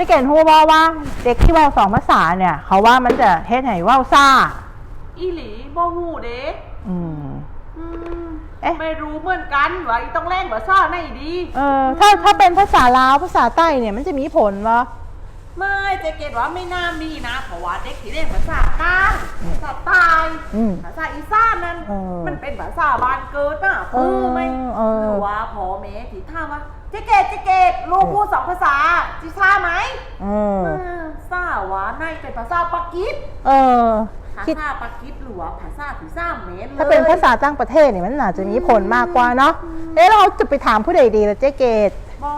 จะเก่งฮู้ว่าว่าเด็กที่เว้าสองภาษาเนี่ย เขาว่ามันจะเฮ็ดให้เว้าซ่า อีหลีบ่ฮู้เด้อืม อืมเอ๊ะ ไม่รู้เหมือนกันว่าอีต้องแรงภาษาไหนดี เออถ้าถ้าเป็นภาษาลาวภาษาใต้เนี่ยมันจะมีผลวะ ไม่เจะเกตว่าไม่น่ามีนะ เพราะว่าเด็กที่เรียนภาษากลางภาษาใต้อืมภาษาอีสานนั้น เออมันเป็นภาษาบ้านเกิดน่ะเออคือไหมเออ หรือว่าพอแม่ที่ถามว่าเจะเกตเจะเกตลูกพูดสองภาษาจิท่าไหมเออเออทราบว่าในเป็นภาษาปากีสเออ ภาคิด ษาปากีสหรือว่าภาษาที่สามเมตรเลย ถ้าเป็นภาษาต่างประเทศเนี่ยมันอาจจะมีผลมากกว่าเนาะ เอ๊ะเราจะไปถามผู้ใดดีล่ะเจ๊เกด บอ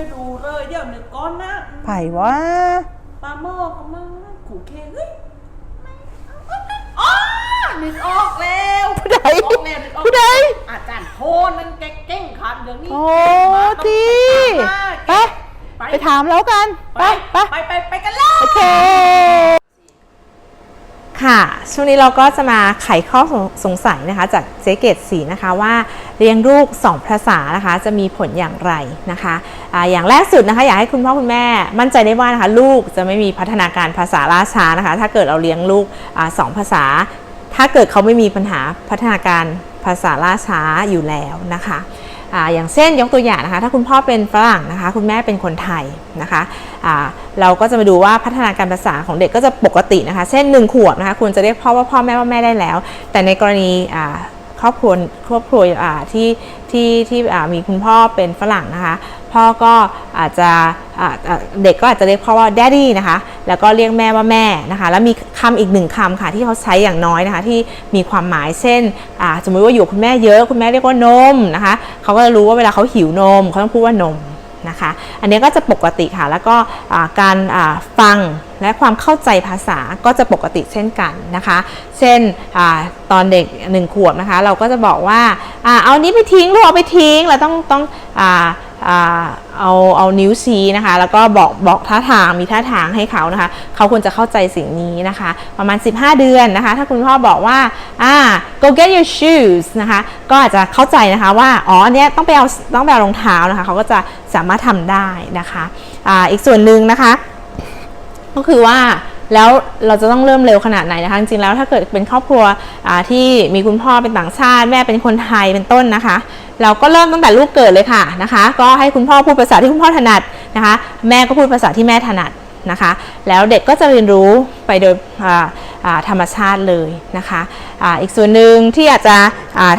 ไม่รู้เลยเดี๋ยวนึกก้อนนะไผ่วะปลาหม้อก็มาขู่เคเฮ้ยไม่เอาอ๋อนึกออกแล้วผู้ใดนึกออกแล้วนึกออกผู้ใดอาจารย์โทนมันเก่งๆครับเดี๋ยวนี้โอ้เก่งมากดีต้องไปไปไปถามแล้วกัน ไปไปไปไปไปกันเลยโอเค ค่ะ ช่วงนี้เราก็จะมาไขข้อสงสัยนะคะ จากเจ๊เกตสีนะคะว่าเลี้ยงลูก 2 ภาษานะคะ จะมีผลอย่างไรนะคะอะอย่างแรกสุดนะคะ อยากให้คุณพ่อคุณแม่มั่นใจได้ว่านะคะลูกจะไม่มีพัฒนาการภาษาล่าช้านะคะ ถ้าเกิดเราเลี้ยงลูกอสองภาษา ถ้าเกิดเขาไม่มีปัญหาพัฒนาการภาษาล่าช้าอยู่แล้วนะคะ อย่างเช่นยกตัวอย่างนะคะ ถ้าคุณพ่อเป็นฝรั่งนะคะ คุณแม่เป็นคนไทยนะคะเราก็จะมาดูว่าพัฒนาการภาษาของเด็กก็จะปกตินะคะ เช่น 1 ขวบนะคะ คุณจะเรียกพ่อว่าพ่อแม่ว่าแม่ได้แล้ว แต่ในกรณี ครอบครัวครอบครัวอ่าที่ที่ที่อ่ามีคุณพ่อเป็นฝรั่งนะคะ พ่อก็อาจจะเด็กก็อาจจะเรียกพ่อว่า daddy นะคะ แล้วก็เรียกแม่ว่าแม่นะคะ แล้วมีคำอีกหนึ่งคำค่ะที่เขาใช้อย่างน้อยนะคะ ที่มีความหมายเช่นสมมติว่าอยู่คุณแม่เยอะ คุณแม่เรียกว่านมนะคะเขาก็จะรู้ว่าเวลาเขาหิวนมเขาต้องพูดว่านม นะคะ อันนี้ก็จะปกติค่ะ แล้วก็การฟังและความเข้าใจภาษาก็จะปกติเช่นกันนะคะ เช่นอตอนเด็กหนึ่งขวบนะคะ เราก็จะบอกว่าอเอานี้ไปทิ้งลูกเอาไปทิ้ง เราต้องต้องอ เอาเอานิ้วชี้นะคะ แล้วก็บอกบอกท่าทางมีท่าทางให้เขานะคะ เขาควรจะเข้าใจสิ่งนี้นะคะ ประมาณ 15 เดือนนะคะ ถ้าคุณพ่อบอกว่าอ่า go get your shoes นะคะ ก็อาจจะเข้าใจนะคะว่าอ๋ออันเนี้ยต้องไปเอาต้องไปเอารองเท้านะคะ เขาก็จะสามารถทำได้นะคะอ่าอีกส่วนหนึ่งนะคะ ก็คือว่า แล้วเราจะต้องเริ่มเร็วขนาดไหนนะคะ จริงๆแล้วถ้าเกิดเป็นครอบครัวที่มีคุณพ่อเป็นต่างชาติ แม่เป็นคนไทยเป็นต้นนะคะ เราก็เริ่มตั้งแต่ลูกเกิดเลยค่ะนะคะ ก็ให้คุณพ่อพูดภาษาที่คุณพ่อถนัดนะคะ แม่ก็พูดภาษาที่แม่ถนัดนะคะ แล้วเด็กก็จะเรียนรู้ไปโดยธรรมชาติเลยนะคะออีกส่วนหนึ่งที่อาจจะ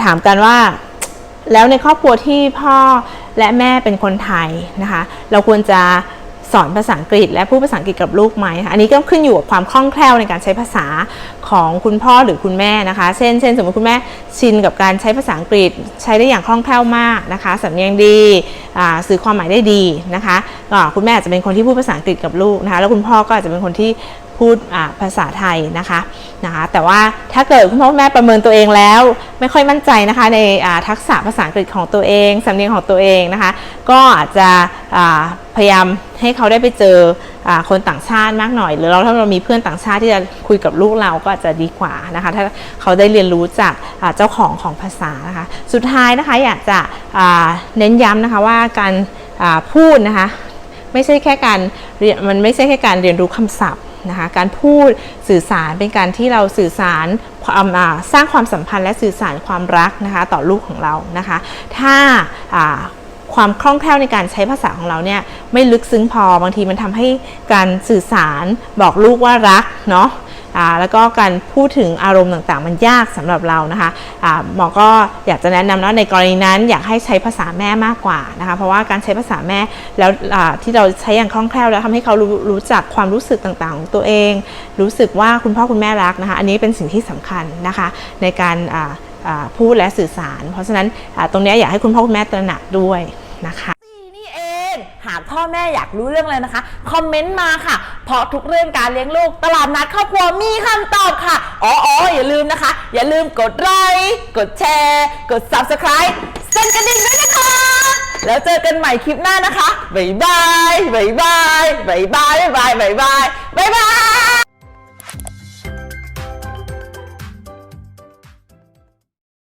ถามกันว่าแล้วในครอบครัวที่พ่อและแม่เป็นคนไทยนะคะ เราควรจะ สอนภาษาอังกฤษ และพูดภาษาอังกฤษกับลูกไหมคะอันนี้ก็ขึ้นอยู่กับความคล่องแคล่วในการใช้ภาษาของคุณพ่อหรือคุณแม่นะคะ เช่นเช่นสมมติคุณแม่ชินกับการใช้ภาษาอังกฤษ ใช้ได้อย่างคล่องแคล่วมากนะคะสำเนียงดีอ่าสื่อความหมายได้ดีนะคะก็คุณแม่อาจจะเป็นคนที่พูดภาษาอังกฤษกับลูกนะคะแล้วคุณพ่อก็อาจจะเป็นคนที่ พูดภาษาไทยนะคะนะคะแต่ว่าถ้าเกิดคุณพ่อแม่ประเมินตัวเองแล้ว ไม่ค่อยมั่นใจนะคะในทักษะภาษาอังกฤษของตัวเองสำเนียงของตัวเองนะคะก็อาจจะพยายามให้เขาได้ไปเจออคนต่างชาติมากหน่อย หรือเราถ้าเรามีเพื่อนต่างชาติที่จะคุยกับลูกเราก็อาจจะดีกว่านะคะถ้าเขาได้เรียนรู้จากเจ้าของของภาษานะคะสุดท้ายนะคะอยากจะเน้นย้ำนะคะว่าการพูดนะคะไม่ใช่แค่การเรียนมันไม่ใช่แค่การเรียนรู้คำศัพท์ นะคะการพูดสื่อสารเป็นการที่เราสื่อสารความสร้างความสัมพันธ์และสื่อสารความรักนะคะต่อลูกของเรานะคะ ถ้าความคล่องแคล่วในการใช้ภาษาของเราเนี่ยไม่ลึกซึ้งพอบางทีมันทำให้การสื่อสารบอกลูกว่ารักเนาะ แล้วก็การพูดถึงอารมณ์ต่างๆ มันยากสำหรับเรานะคะอ่าหมอก็อยากจะแนะนำว่าในกรณีนั้นอยากให้ใช้ภาษาแม่มากกว่านะคะเพราะว่าการใช้ภาษาแม่แล้วที่เราใช้อย่างคล่องแคล่วแล้วทำให้เขารู้รู้จักความรู้สึกต่างๆ ของตัวเอง รู้สึกว่าคุณพ่อคุณแม่รักนะคะอันนี้เป็นสิ่งที่สำคัญนะคะในการพูดและสื่อสาร เพราะฉะนั้นตรงนี้อยากให้คุณพ่อคุณแม่ตระหนักด้วยนะคะ อแม่อยากรู้เรื่องอะไรนะคะ คอมเมนต์มาค่ะ เพราะทุกเรื่องการเลี้ยงลูก ตลาดนัดครอบครัวมีคำตอบค่ะ อ๋อออย่าลืมนะคะ อย่าลืมกดไลค์กดแชร์ กด subscribe สั่นกระดิ่งด้วยนะคะ แล้วเจอกันใหม่คลิปหน้านะคะบ๊ายบายบ๊ายบายบ๊ายบายบ๊ายบายบ๊ายบายบ๊ายบาย